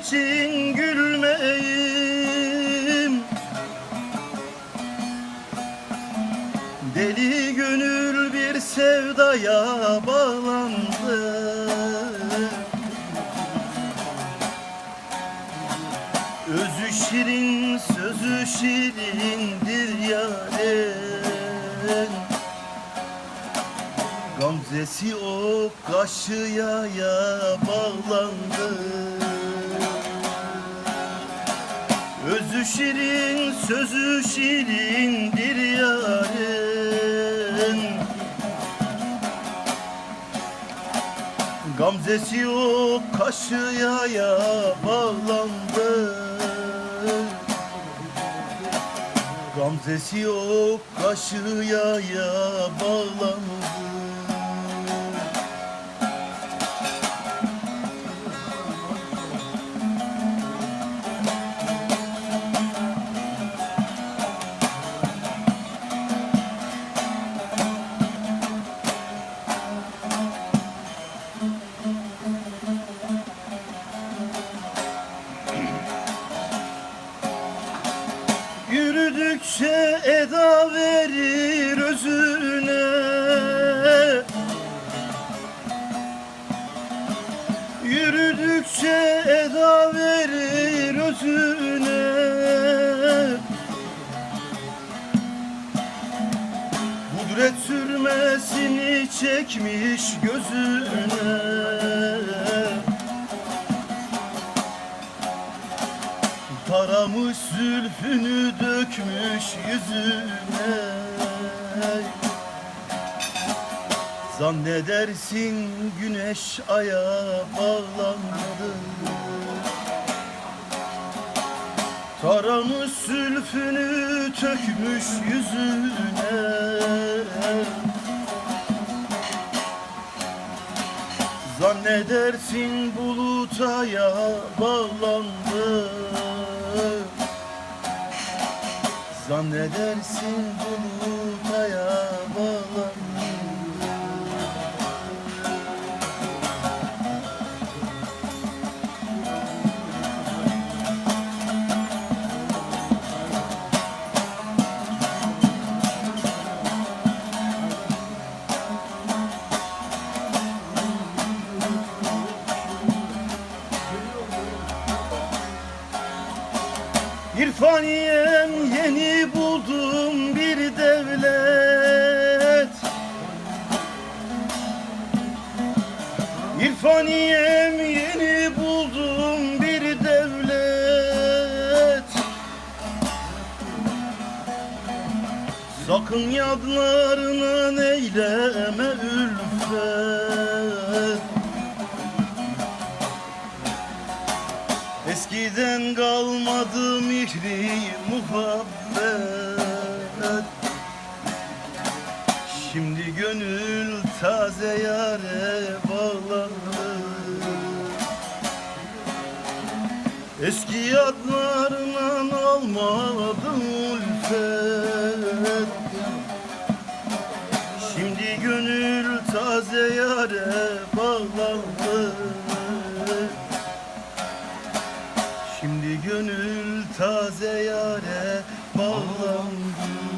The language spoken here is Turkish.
için gülmeyim Deli gönül bir sevdaya bağlandı. Özü şirin, sözü şirindir yâren. Gamzesi o kaşıya ya bağlandı şirin, sözü şirindir yâren Gamzesi o kaşıya ya bağlandı. Gamzesi o kaşıya ya bağlandı Yürüdükçe eda verir özüne. Yürüdükçe eda verir özüne. Kudret sürmesini çekmiş gözüne zülfünü dökmüş yüzüne. Zannedersin güneş aya bağlandı Taramış zülfünü tökmüş yüzüne. Zannedersin bulutaya bağlandı Zannedersin bulutaya İrfaniyem yeni buldum bir devlet. İrfaniyem yeni buldum bir devlet. Sakın yadlarına eyleme ülfet kalmadı mihri muhabbet. Şimdi gönül taze yare bağlandı Eski yadlarından almadım ulfet. Şimdi gönül taze yare bağlandı Şimdi gönül taze yare bağlandı.